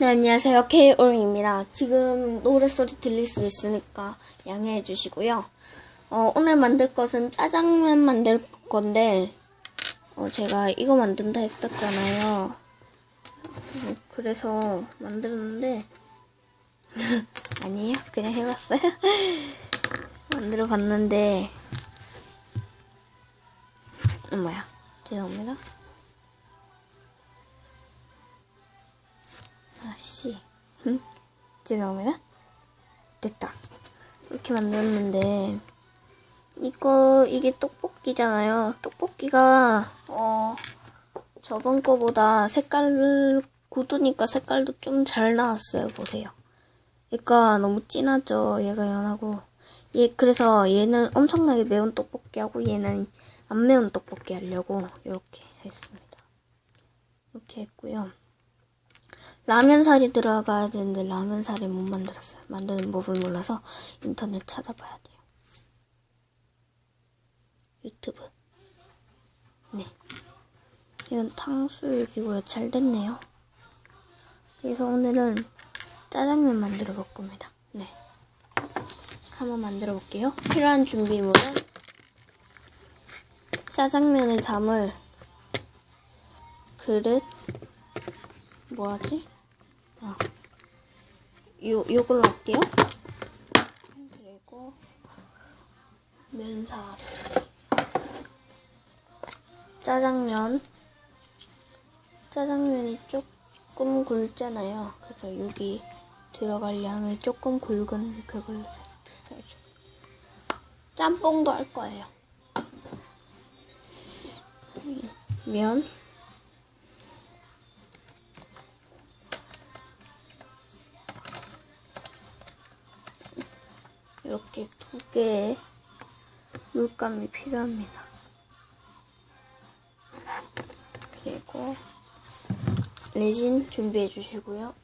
네, 안녕하세요. K-올입니다. 지금 노랫소리 들릴 수 있으니까 양해해 주시고요. 어, 오늘 만들 것은 짜장면 만들 건데, 어, 제가 이거 만든다 했었잖아요. 어, 그래서 만들었는데, 아니에요. 그냥 해봤어요. 만들어 봤는데, 어, 뭐야. 죄송합니다. 아씨. 응? 죄송합니다. 됐다. 이렇게 만들었는데, 이거, 이게 떡볶이잖아요. 떡볶이가, 어, 저번 거보다 색깔, 굳으니까 색깔도 좀 잘 나왔어요. 보세요. 얘가 너무 진하죠. 얘가 연하고. 얘, 그래서 얘는 엄청나게 매운 떡볶이 하고 얘는 안 매운 떡볶이 하려고 이렇게 했습니다. 이렇게 했고요. 라면살이 들어가야 되는데 라면살이 못 만들었어요. 만드는 법을 몰라서 인터넷 찾아봐야 돼요. 유튜브. 네. 이건 탕수육이고요. 잘 됐네요. 그래서 오늘은 짜장면 만들어 볼 겁니다. 네. 한번 만들어 볼게요. 필요한 준비물은 짜장면을 담을 그릇, 뭐하지? 아, 요, 요걸로 할게요. 그리고, 면사리. 짜장면. 짜장면이 조금 굵잖아요. 그래서 여기 들어갈 양을 조금 굵은 그걸로 써야죠. 짬뽕도 할 거예요. 면. 두 개의 물감이 필요합니다. 그리고 레진 준비해 주시고요.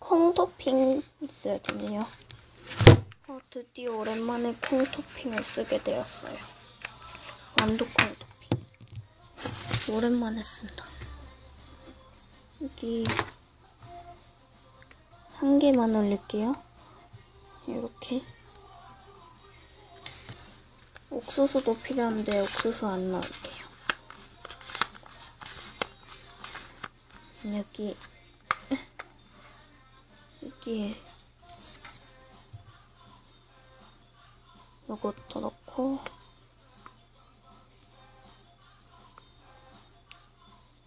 콩 토핑 있어야 되네요. 어, 드디어 오랜만에 콩 토핑을 쓰게 되었어요. 완두 콩 토핑. 오랜만에 쓴다. 여기 한 개만 올릴게요. 이렇게. 옥수수도 필요한데 옥수수 안 넣을게요. 여기 여기에 요것도 넣고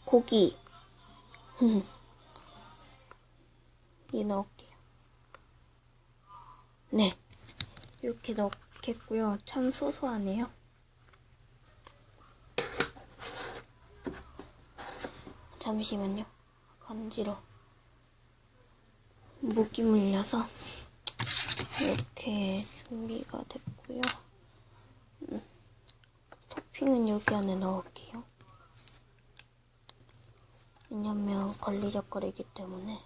고기 이 넣을게요. 네. 이렇게 넣겠고요. 참 소소하네요. 잠시만요. 간지러. 목이 물려서 이렇게 준비가 됐고요. 음, 토핑은 여기 안에 넣을게요. 왜냐면 걸리적거리기 때문에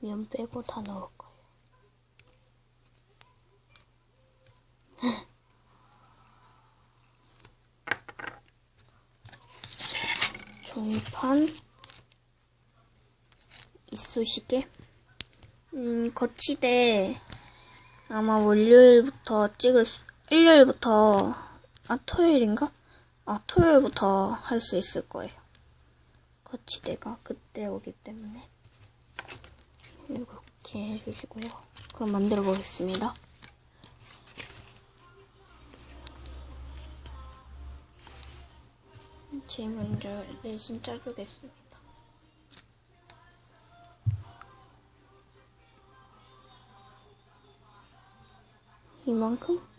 면 빼고 다 넣을 거예요. 종이판, 이쑤시개, 음, 거치대 아마 월요일부터 찍을 수, 일요일부터, 아, 토요일인가? 아, 토요일부터 할 수 있을 거예요. 거치대가 그때 오기 때문에. 이렇게 해주시고요. 그럼 만들어 보겠습니다. 제일 먼저 레진 짜주겠습니다. 이만큼?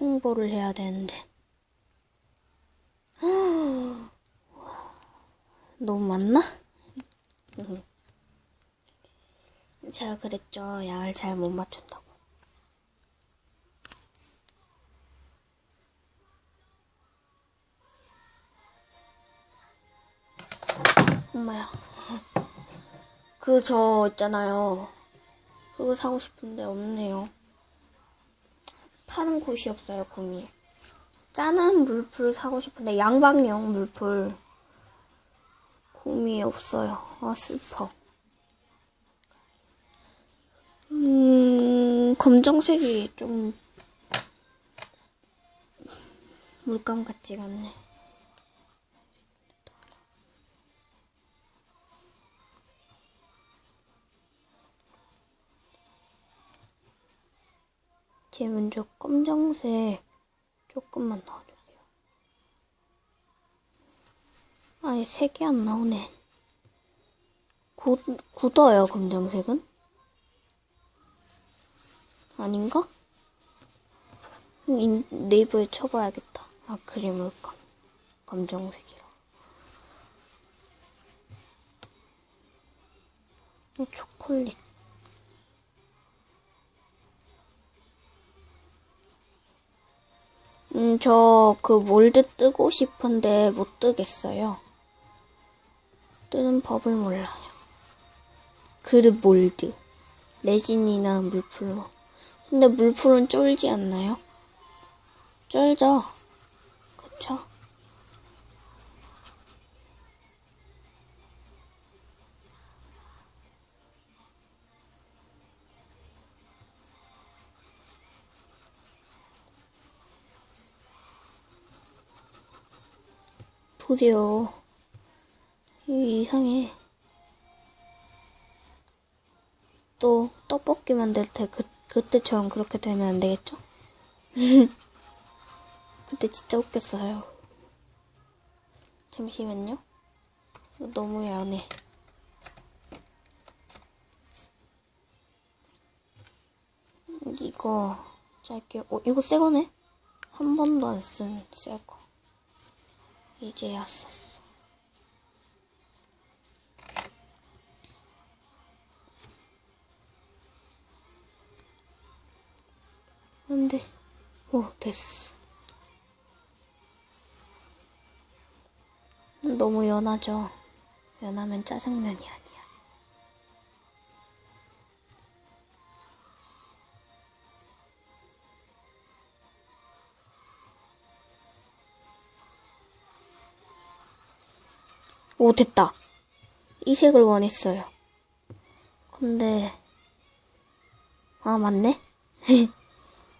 홍보를 해야 되는데. 너무 많나? 제가 그랬죠. 양을 잘 못 맞춘다고. 엄마야. 그 저 있잖아요. 그거 사고 싶은데 없네요. 파는 곳이 없어요, 구미에. 짜는 물풀 사고 싶은데 양방용 물풀 구미에 없어요. 아 슬퍼. 음 검정색이 좀 물감 같지가 않네. 제 먼저 검정색 조금만 넣어주세요. 아니, 색이 안 나오네. 굳, 굳어요, 검정색은? 아닌가? 인- 네이버에 쳐봐야겠다. 아크릴 물감. 검정색이라. 이 초콜릿. 음, 저 그 몰드 뜨고 싶은데 못 뜨겠어요. 뜨는 법을 몰라요. 그릇 몰드. 레진이나 물풀로. 근데 물풀은 쫄지 않나요? 쫄죠? 그쵸? 이게 이상해. 또 떡볶이 만들 때 그, 그때처럼 그렇게 되면 안 되겠죠? 그때 진짜 웃겼어요. 잠시만요. 너무 야해. 이거 짧게 어 이거 새 거네? 한 번도 안 쓴 새 거. 이제야 썼어. 안 돼. 오, 됐어. 너무 연하죠? 연하면 짜장면이 아니야. 오, 됐다. 이 색을 원했어요. 근데, 아, 맞네?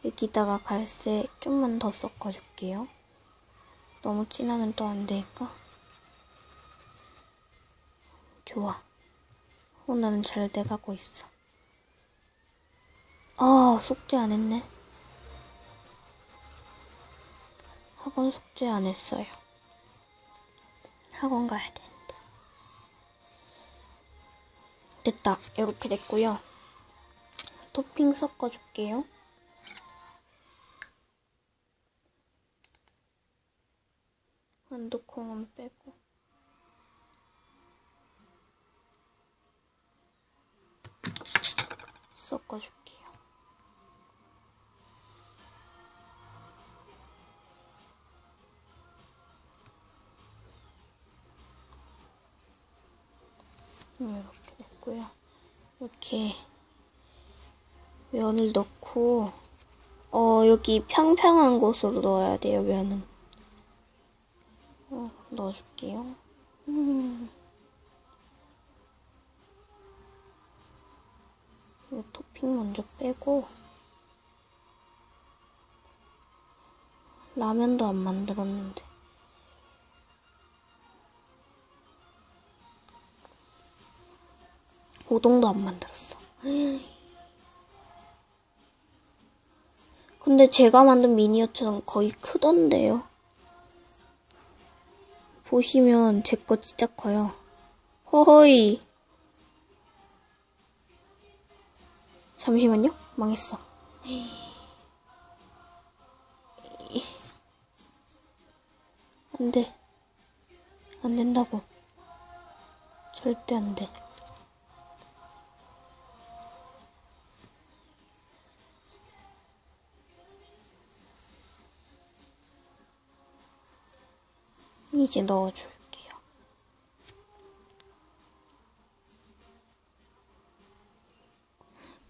여기다가 갈색 좀만 더 섞어줄게요. 너무 진하면 또 안 되니까. 좋아. 오늘은 잘 돼가고 있어. 아, 숙제 안 했네. 학원 숙제 안 했어요. 학원 가야 되 됐다. 이렇게 됐고요. 토핑 섞어줄게요. 완두콩은 빼고. 섞어줄게요. 이렇게 됐고요. 이렇게 면을 넣고 어 여기 평평한 곳으로 넣어야 돼요 면은. 어, 넣어줄게요. 음. 토핑 먼저 빼고 라면도 안 만들었는데 우동도 안 만들었어. 근데 제가 만든 미니어처는 거의 크던데요. 보시면 제 거 진짜 커요. 허허이. 잠시만요. 망했어. 안 돼. 안 된다고. 절대 안 돼. 이제 넣어줄게요.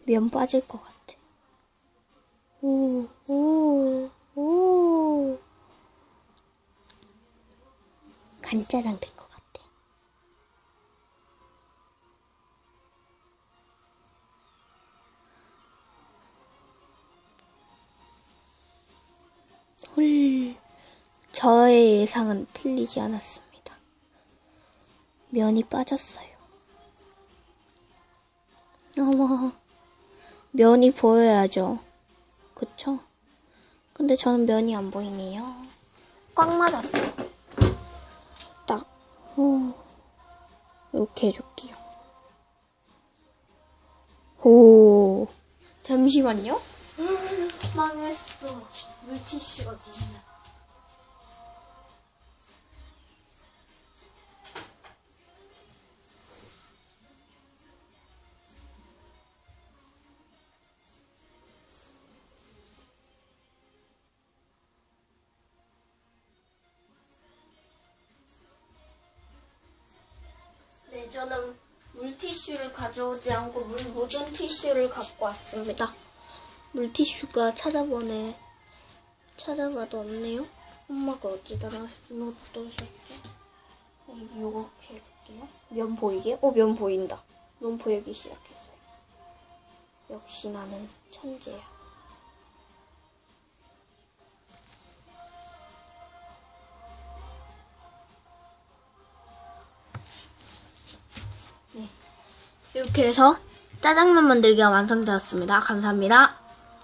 면 빠질 것 같아. 오, 오, 오. 간짜장 될 것 같아. 헐, 저의 예상은 틀리지 않았습니다. 면이 빠졌어요. 어머, 면이 보여야죠. 그쵸? 근데 저는 면이 안 보이네요. 꽉 맞았어. 딱, 오, 이렇게 해줄게요. 오, 잠시만요. 망했어. 물티슈가 어딨 저는 물티슈를 가져오지 않고 물 묻은 티슈를 갖고 왔습니다. 물티슈가 찾아보네. 찾아봐도 없네요. 엄마가 어디다가 놓으셨죠? 이렇게 해볼게요. 면 보이게? 어, 면 보인다. 면 보이기 시작했어요. 역시 나는 천재야. 이렇게 해서 짜장면 만들기가 완성되었습니다. 감사합니다.